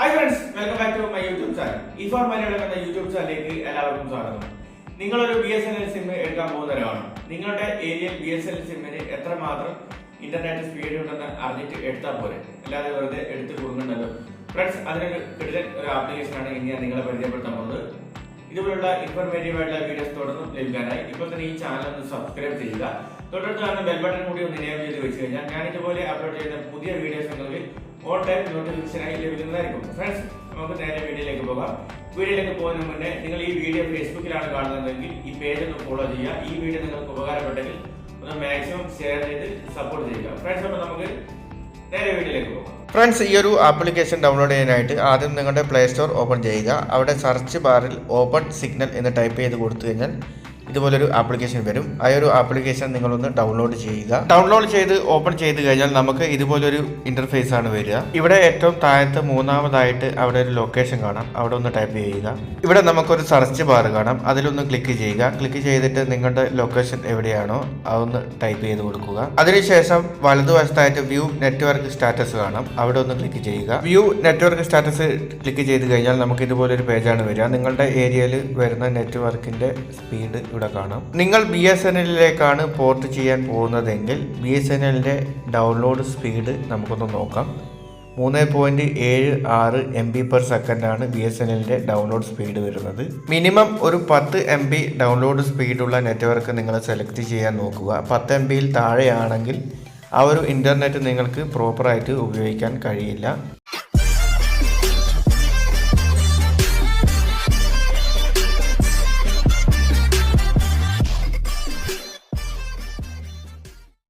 Hi friends welcome back to my YouTube channel ഇഫോർ Malayalam എന്ന YouTube ചാനലിലേക്ക് എല്ലാവർക്കും സ്വാഗതം. നിങ്ങളൊരു B S N L SIM എടുക്കാൻ പോകുന്നവരാണ് നിങ്ങളുടെ ഏരിയയിൽ ബി എസ് എൻ എൽ സിമ്മിന് എത്രമാത്രം ഇന്റർനെറ്റ് സ്പീഡ് ഉണ്ടെന്ന് അറിഞ്ഞിട്ട് എടുത്താൽ പോലെ അല്ലാതെ വെറുതെ എടുത്ത് കൊടുക്കണ്ടല്ലോ ഫ്രണ്ട്സ് അതിനൊരു കിടിലൻ ഒരു ആപ്ലിക്കേഷനാണ് ഇനി ഞാൻ നിങ്ങളെ പരിചയപ്പെടുത്താൻ പോകുന്നത്. ഇതുപോലുള്ള ഇൻഫോർമേറ്റീവ് ആയിട്ടുള്ള വീഡിയോസ് തുടർന്നും ലഭിക്കാനായി. ഇപ്പോൾ തന്നെ ഈ ചാനൽ ഒന്ന് സബ്സ്ക്രൈബ് ചെയ്യുക. തുടർന്ന് കാണുന്ന ബെൽ ബട്ടൺ കൂടി ഒന്ന് എനേബിൾ ചെയ്ത് വെച്ച് കഴിഞ്ഞാൽ ഞാൻ ഇതുപോലെ അപ്ലോഡ് ചെയ്യുന്ന പുതിയ വീഡിയോസ് നിങ്ങൾക്ക് ഓൺ ടൈം നോട്ടിഫിക്കേഷനായി ലഭിക്കുന്നതായിരിക്കും. ഫ്രണ്ട്സ് നമുക്ക് നേരെ വീഡിയോയിലേക്ക് പോകാം. വീഡിയോയിലേക്ക് പോകുന്നതിന് മുന്നേ നിങ്ങൾ ഈ വീഡിയോ ഫേസ്ബുക്കിലാണ് കാണുന്നതെങ്കിൽ ഈ പേജ് ഒന്ന് ഫോളോ ചെയ്യുക. ഈ വീഡിയോ നിങ്ങൾക്ക് ഉപകാരപ്പെട്ടെങ്കിൽ ഒന്ന് മാക്സിമം ഷെയർ ചെയ്ത് സപ്പോർട്ട് ചെയ്യുക. ഫ്രണ്ട്സ് അപ്പോൾ നമുക്ക് നേരെ വീഡിയോയിലേക്ക് പോകാം. ഫ്രണ്ട്സ് ഈ ഒരു ആപ്ലിക്കേഷൻ ഡൗൺലോഡ് ചെയ്യാനായിട്ട് ആദ്യം നിങ്ങളുടെ പ്ലേ സ്റ്റോർ ഓപ്പൺ ചെയ്യുക. അവിടെ സെർച്ച് ബാറിൽ ഓപ്പൺ സിഗ്നൽ എന്ന് ടൈപ്പ് ചെയ്ത് കൊടുത്തു കഴിഞ്ഞാൽ ഇതുപോലൊരു ആപ്ലിക്കേഷൻ വരും. ആ ഒരു ആപ്ലിക്കേഷൻ നിങ്ങളൊന്ന് ഡൗൺലോഡ് ചെയ്യുക. ഡൗൺലോഡ് ചെയ്ത് ഓപ്പൺ ചെയ്ത് കഴിഞ്ഞാൽ നമുക്ക് ഇതുപോലൊരു ഇന്റർഫേസ് ആണ് വരിക. ഇവിടെ ഏറ്റവും താഴത്ത് മൂന്നാമതായിട്ട് അവിടെ ഒരു ലൊക്കേഷൻ കാണാം. അവിടെ ഒന്ന് ടൈപ്പ് ചെയ്യുക. ഇവിടെ നമുക്കൊരു സെർച്ച് ബാർ കാണാം. അതിലൊന്ന് ക്ലിക്ക് ചെയ്യുക. ക്ലിക്ക് ചെയ്തിട്ട് നിങ്ങളുടെ ലൊക്കേഷൻ എവിടെയാണോ അതൊന്ന് ടൈപ്പ് ചെയ്ത് കൊടുക്കുക. അതിനുശേഷം വലതുവശത്തായിട്ട് വ്യൂ നെറ്റ്വർക്ക് സ്റ്റാറ്റസ് കാണാം. അവിടെ ഒന്ന് ക്ലിക്ക് ചെയ്യുക. വ്യൂ നെറ്റ്വർക്ക് സ്റ്റാറ്റസ് ക്ലിക്ക് ചെയ്ത് കഴിഞ്ഞാൽ നമുക്ക് ഇതുപോലൊരു പേജാണ് വരിക. നിങ്ങളുടെ ഏരിയയിൽ വരുന്ന നെറ്റ്വർക്കിന്റെ സ്പീഡ് ഇവിടെ കാണാം. നിങ്ങൾ ബി എസ് എൻ എല്ലിലേക്കാണ് പോർട്ട് ചെയ്യാൻ പോകുന്നതെങ്കിൽ ബി എസ് എൻ എല്ലിന്റെ ഡൗൺലോഡ് സ്പീഡ് നമുക്കൊന്ന് നോക്കാം. മൂന്ന് പോയിന്റ് ഏഴ് ആറ് എം ബി പെർ സെക്കൻഡാണ് ബി എസ് എൻ എല്ലിന്റെ ഡൗൺലോഡ് സ്പീഡ് വരുന്നത്. മിനിമം ഒരു പത്ത് എം ബി ഡൗൺലോഡ് സ്പീഡുള്ള നെറ്റ്വർക്ക് നിങ്ങൾ സെലക്ട് ചെയ്യാൻ നോക്കുക. പത്ത് എം ബിയിൽ താഴെയാണെങ്കിൽ ആ ഒരു ഇന്റർനെറ്റ് നിങ്ങൾക്ക് പ്രോപ്പറായിട്ട് ഉപയോഗിക്കാൻ കഴിയില്ല.